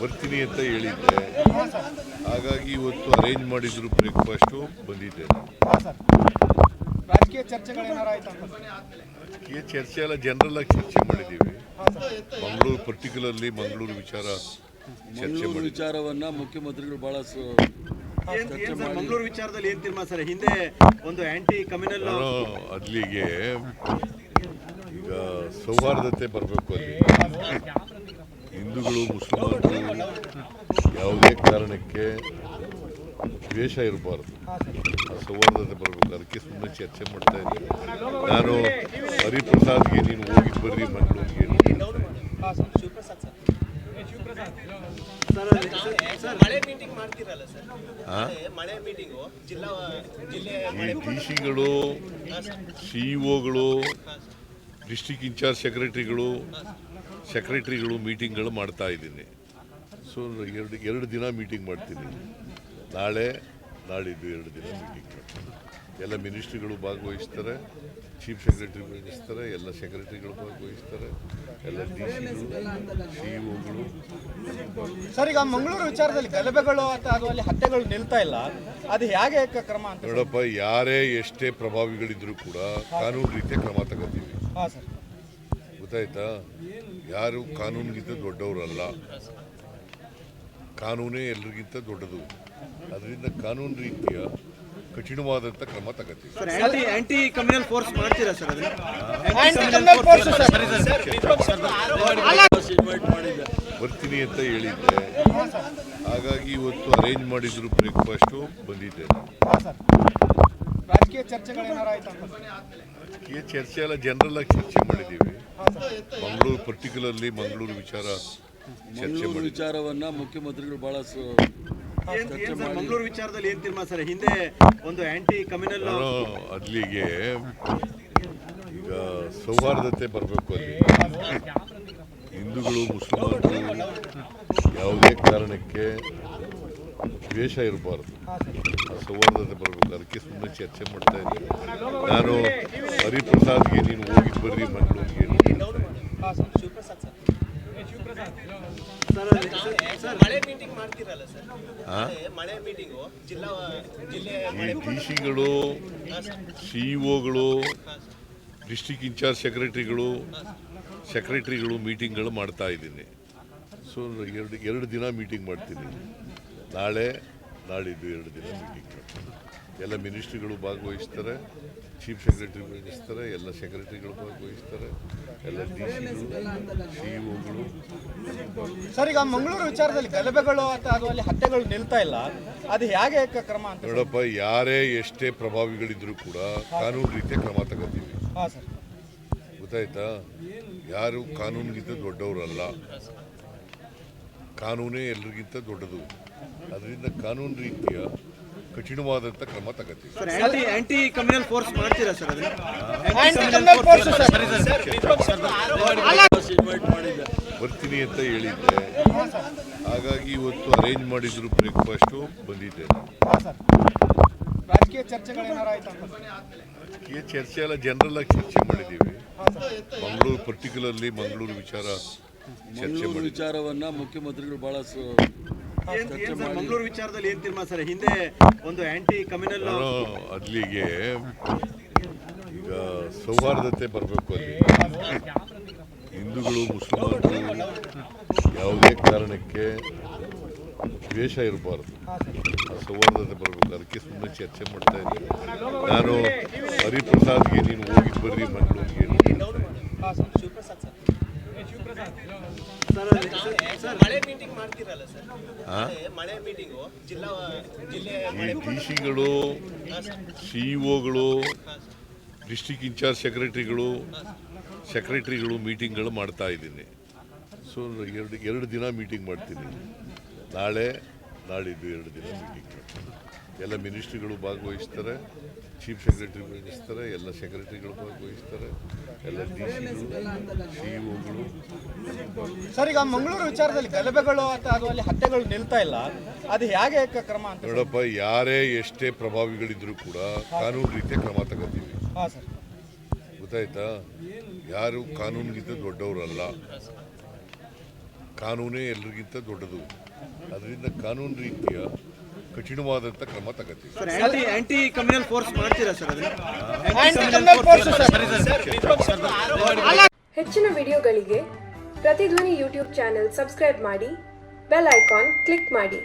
ಬರ್ತೀನಿ ಅಂತ ಹೇಳಿದ್ದೆ. ಹಾಗಾಗಿ ಇವತ್ತು ಅರೇಂಜ್ ಮಾಡಿದ್ರು ಬ್ರೇಕ್ಫಾಸ್ಟು ಬಂದಿದ್ದೆ ರಾಜಕೀಯ ಚರ್ಚೆಗಳೇನಾರ ಆಯ್ತಾ? ಅಂತ ಈ ಚರ್ಚೆ ಎಲ್ಲ ಜನರಲ್ ಆಗಿ ಚರ್ಚೆ ಮಾಡಿದ್ದೀವಿ ಮಂಗಳೂರು ಪರ್ಟಿಕ್ಯುಲರ್ಲಿ ಮಂಗಳೂರು ವಿಚಾರ ಚರ್ಚೆ ವಿಚಾರವನ್ನ ಮುಖ್ಯಮಂತ್ರಿಗಳು ಬಹಳ ಮಂಗಳೂರು ವಿಚಾರದಲ್ಲಿ ಏನು ತೀರ್ಮಾನ ಸರ್? ಹಿಂದೆ ಒಂದು ಆಂಟಿ ಕಮ್ಯುನಲ್ ಅಲ್ಲಿಗೆ ಈಗ ಸೌಹಾರ್ದತೆ ಬರಬೇಕು ಅಲ್ಲಿ ಹಿಂದೂಗಳು ಮುಸಲ್ಮಾನರು ಯಾವುದೇ ಕಾರಣಕ್ಕೆ ದ್ವೇಷ ಇರಬಾರ್ದು. ಸೌಹಾರ್ದತೆ ಬರಬೇಕು. ಅದಕ್ಕೆ ಸುಮ್ಮನೆ ಚರ್ಚೆ ಮಾಡ್ತಾ ಇದ್ದೀನಿ. ನಾನು ಹರಿಪ್ರಸಾದ್ಗೆ ನೀನು ಹೋಗಿ ಬರ್ರಿ, ಮಂಗಳೂರಿಗೆ ಈ ಡಿ ಸಿಗಳು ಸಿಇಒಗಳು ಡಿಸ್ಟಿಕ್ ಇನ್ಚಾರ್ಜ್ ಸೆಕ್ರೆಟರಿಗಳು ಸೆಕ್ರೆಟರಿಗಳು ಮೀಟಿಂಗ್ಗಳು ಮಾಡ್ತಾ ಇದ್ದೀನಿ. ಸೊ ಎರಡು ಎರಡು ದಿನ ಮೀಟಿಂಗ್ ಮಾಡ್ತೀನಿ. ನಾಳೆ ನಾಳಿದ್ದು ಎರಡು ದಿನ ಮೀಟಿಂಗ್ ಮಾಡ್ತೀನಿ. ಎಲ್ಲ ಮಿನಿಸ್ಟ್ರಿಗಳು ಭಾಗವಹಿಸ್ತಾರೆ ಚೀಫ್ ಸೆಕ್ರೆಟರಿ ಭಾಗವಹಿಸ್ತಾರೆ ಎಲ್ಲ ಸೆಕ್ರೆಟರಿಗಳು ಭಾಗವಹಿಸ್ತಾರೆ ಎಲ್ಲ ಡಿ ಸಿಗಳು ಸಿಇಒಗಳು ಸರ್ ಈಗ ಮಂಗಳೂರು ವಿಚಾರದಲ್ಲಿ ಗಲಭೆಗಳು ಅಥವಾ ಅಲ್ಲಿ ಹತ್ಯೆಗಳು ನಿಲ್ತಾ ಇಲ್ಲ. ಅದು ಹೇಗೆ ಕ್ರಮ ಅಂತ ನೋಡಪ್ಪ ಯಾರೇ ಎಷ್ಟೇ ಪ್ರಭಾವಿಗಳಿದ್ರೂ ಕೂಡ ಕಾನೂನು ರೀತಿಯ ಕ್ರಮ ತಗೋತೀವಿ. ಗೊತ್ತಾಯ್ತಾ? ಯಾರು ಕಾನೂನಿಗಿಂತ ದೊಡ್ಡವರಲ್ಲ. ಕಾನೂನೇ ಎಲ್ಲರಿಗಿಂತ ದೊಡ್ಡದು. ಅದರಿಂದ ಕಾನೂನು ರೀತಿಯ ಕಠಿಣವಾದಂಥ ಕ್ರಮ ತಗೋತೀವಿ. ಸರ್ ಆಂಟಿ ಕಮ್ಯುನಲ್ ಫೋರ್ಸ್ ಮಾಡ್ತೀರಾ ಸರ್ ಬರ್ತೀನಿ ಅಂತ ಹೇಳಿದ್ದೆ. ಹಾಗಾಗಿ ಇವತ್ತು ಅರೇಂಜ್ ಮಾಡಿದ್ರು ಬ್ರೇಕ್ಫಾಸ್ಟು ಬಂದಿದ್ದೆ ರಾಜಕೀಯ ಚರ್ಚೆ ಎಲ್ಲ ಜನರಲ್ ಆಗಿ ಚರ್ಚೆ ಮಾಡಿದ್ದೀವಿ. ಮಂಗಳೂರು ಪರ್ಟಿಕ್ಯುಲರ್ಲಿ ಮಂಗಳೂರು ವಿಚಾರ ಮಂಗಳೂರು ವಿಚಾರವನ್ನ ಮುಖ್ಯಮಂತ್ರಿಗಳು ಬಹಳ ಮಂಗಳೂರು ವಿಚಾರದಲ್ಲಿ ಏನ್ ತೀರ್ಮಾನ ಸರ್? ಹಿಂದೆ ಒಂದು ಆಂಟಿ ಕಮ್ಯುನಲ್ ಅಲ್ಲಿಗೆ ಈಗ ಸೌಹಾರ್ದತೆ ಬರಬೇಕು ಅಲ್ಲಿ. ಹಿಂದೂಗಳು ಮುಸ್ಲಿಮರು ಯಾವುದೇ ಕಾರಣಕ್ಕೆ ದ್ವೇಷ ಇರಬಾರ್ದು. ಆ ಸೌಹಾರ್ದತೆ ಬರಬೇಕು. ಅದಕ್ಕೆ ಸುಮ್ಮನೆ ಚರ್ಚೆ ಮಾಡ್ತಾ ಇದ್ದೀನಿ. ನಾನು ಹರಿಪ್ರಸಾದ್ಗೆ ನೀನು ಹೋಗಿ ಬರ್ರಿ ಮಂಗಳೂರಿಗೆ. ಡಿ ಸಿಗಳು ಸಿಇಒಗಳು ಡಿಸ್ಟಿಕ್ ಇನ್ಚಾರ್ಜ್ ಸೆಕ್ರೆಟ್ರಿಗಳು ಸೆಕ್ರೆಟ್ರಿಗಳು ಮೀಟಿಂಗ್ಗಳು ಮಾಡ್ತಾ ಇದ್ದೀನಿ. ಸೊ ಎರಡು ಎರಡು ದಿನ ಮೀಟಿಂಗ್ ಮಾಡ್ತೀನಿ. ನಾಳೆ, ನಾಳಿದ್ದು ಎರಡು ದಿನ ಮೀಟಿಂಗ್ ಮಾಡ್ತೀನಿ. ಎಲ್ಲ ಮಿನಿಸ್ಟ್ರಿಗಳು ಭಾಗವಹಿಸ್ತಾರೆ ಚೀಫ್ ಸೆಕ್ರೆಟರಿ ಭಾಗವಹಿಸ್ತಾರೆ ಎಲ್ಲ ಸೆಕ್ರೆಟರಿಗಳು ಭಾಗವಹಿಸ್ತಾರೆ ಎಲ್ಲ ಡಿ ಸಿಗಳು ಸಿಇಒಗಳು ಸರ್ ಈಗ ಮಂಗಳೂರು ವಿಚಾರದಲ್ಲಿ ಗಲಭೆಗಳು ಅಥವಾ ಅಲ್ಲಿ ಹತ್ಯೆಗಳು ನಿಲ್ತಾ ಇಲ್ಲ. ಅದು ಹೇಗೆ ಕ್ರಮ ಅಂತ ನೋಡಪ್ಪ ಯಾರೇ ಎಷ್ಟೇ ಪ್ರಭಾವಿಗಳಿದ್ರೂ ಕೂಡ ಕಾನೂನು ರೀತಿಯ ಕ್ರಮ ತಗೋತೀವಿ. ಗೊತ್ತಾಯ್ತಾ? ಯಾರು ಕಾನೂನಿಗಿಂತ ದೊಡ್ಡವರಲ್ಲ. ಕಾನೂನೇ ಎಲ್ರಿಗಿಂತ ದೊಡ್ಡದು. ಅದರಿಂದ ಕಾನೂನು ರೀತಿಯ ಕಠಿಣವಾದಂಥ ಕ್ರಮ ತಗೋತೀವಿ sir anti anti communal force ಮಾಡ್ತೀರಾ ಸರ್ ಬರ್ತೀನಿ ಅಂತ ಹೇಳಿದ್ದೆ ಹಾಗಾಗಿ ಇವತ್ತು ಅರೇಂಜ್ ಮಾಡಿದ್ರು ಬ್ರೇಕ್ಫಾಸ್ಟು ಬಂದಿದ್ದೆ ರಾಜಕೀಯ ಚರ್ಚೆ ಎಲ್ಲ ಜನರಲ್ ಆಗಿ ಚರ್ಚೆ ಮಾಡಿದ್ದೀವಿ ಮಂಗಳೂರು ಪರ್ಟಿಕ್ಯುಲರ್ಲಿ ಮಂಗಳೂರು ವಿಚಾರ ಚರ್ಚೆ ವಿಚಾರವನ್ನ ಮುಖ್ಯಮಂತ್ರಿಗಳು ಬಹಳ ಮಂಗಳೂರು ವಿಚಾರದಲ್ಲಿ ಏನ್ ತೀರ್ಮಾನ ಸರ್? ಹಿಂದೆ ಒಂದು ಆಂಟಿ ಕಮ್ಯುನಲ್ ಅಲ್ಲಿಗೆ ಈಗ ಸೌಹಾರ್ದತೆ ಬರಬೇಕು ಅಲ್ಲಿ. ಹಿಂದೂಗಳು ಮುಸ್ಲಿಮರು ಯಾವುದೇ ಕಾರಣಕ್ಕೆ ದ್ವೇಷ ಇರಬಾರ್ದು. ಆ ಸೌಹಾರ್ದತೆ ಬರಬೇಕು. ಅದಕ್ಕೆ ಸುಮ್ಮನೆ ಚರ್ಚೆ ಮಾಡ್ತಾ ಇದ್ದೀನಿ. ನಾನು ಹರಿಪ್ರಸಾದ್ಗೆ ನೀನು ಹೋಗಿ ಬರ್ರಿ ಮಂಗಳೂರಿಗೆ. ಡಿ ಸಿಗಳು ಸಿಇಒಗಳು ಡಿಸ್ಟಿಕ್ ಇನ್ಚಾರ್ಜ್ ಸೆಕ್ರೆಟ್ರಿಗಳು ಸೆಕ್ರೆಟ್ರಿಗಳು ಮೀಟಿಂಗ್ಗಳು ಮಾಡ್ತಾ ಇದ್ದೀನಿ. ಸೊ, ಎರಡು ಎರಡು ದಿನ ಮೀಟಿಂಗ್ ಮಾಡ್ತೀನಿ. ನಾಳೆ, ನಾಳಿದ್ದು ಎರಡು ದಿನ ಮೀಟಿಂಗ್. ಮಾಡ್ತೀನಿ ಎಲ್ಲ ಮಿನಿಸ್ಟ್ರಿಗಳು ಭಾಗವಹಿಸ್ತಾರೆ. ಚೀಫ್ ಸೆಕ್ರೆಟರಿ ವಹಿಸ್ತಾರೆ ಎಲ್ಲ ಸೆಕ್ರೆಟರಿಗಳು ವಹಿಸ್ತಾರೆ ಎಲ್ಲ ಡಿ ಸಿಗಳು ಸರ್ ಈಗ ಮಂಗಳೂರು ವಿಚಾರದಲ್ಲಿ ಗಲಭೆಗಳು ಅಥವಾ ಅಲ್ಲಿ ಹತ್ಯೆಗಳು ನಿಲ್ತಾ ಇಲ್ಲ. ಅದು ಹೇಗೆ ಕ್ರಮ ಅಂತ ನೋಡಪ್ಪ ಯಾರೇ ಎಷ್ಟೇ ಪ್ರಭಾವಿಗಳಿದ್ರು ಕೂಡ ಕಾನೂನು ರೀತಿಯ ಕ್ರಮ ತಗೋತೀವಿ. ಹಾಂ ಸರ್. ಗೊತ್ತಾಯ್ತಾ? ಯಾರು ಕಾನೂನಿಗಿಂತ ದೊಡ್ಡವರಲ್ಲ. ಕಾನೂನೇ ಎಲ್ಲರಿಗಿಂತ ದೊಡ್ಡದು. ಅದರಿಂದ ಕಾನೂನು ರೀತಿಯ ಕಠಿಣವಾದಂಥ ಕ್ರಮ ತಗೋತೀವಿ. Sir anti anti communal force ಮಾಡ್ತೀರಾ ಸರ್ ಅದನ್ನ? Anti communal force sir. ಹೆಚ್ಚಿನ ವಿಡಿಯೋಗಳಿಗೆ ಪ್ರತಿಧ್ವನಿ ಯೂಟ್ಯೂಬ್ ಚಾನೆಲ್ ಸಬ್ಸ್ಕ್ರೈಬ್ ಮಾಡಿ ಬೆಲ್ ಐಕಾನ್ ಕ್ಲಿಕ್ ಮಾಡಿ.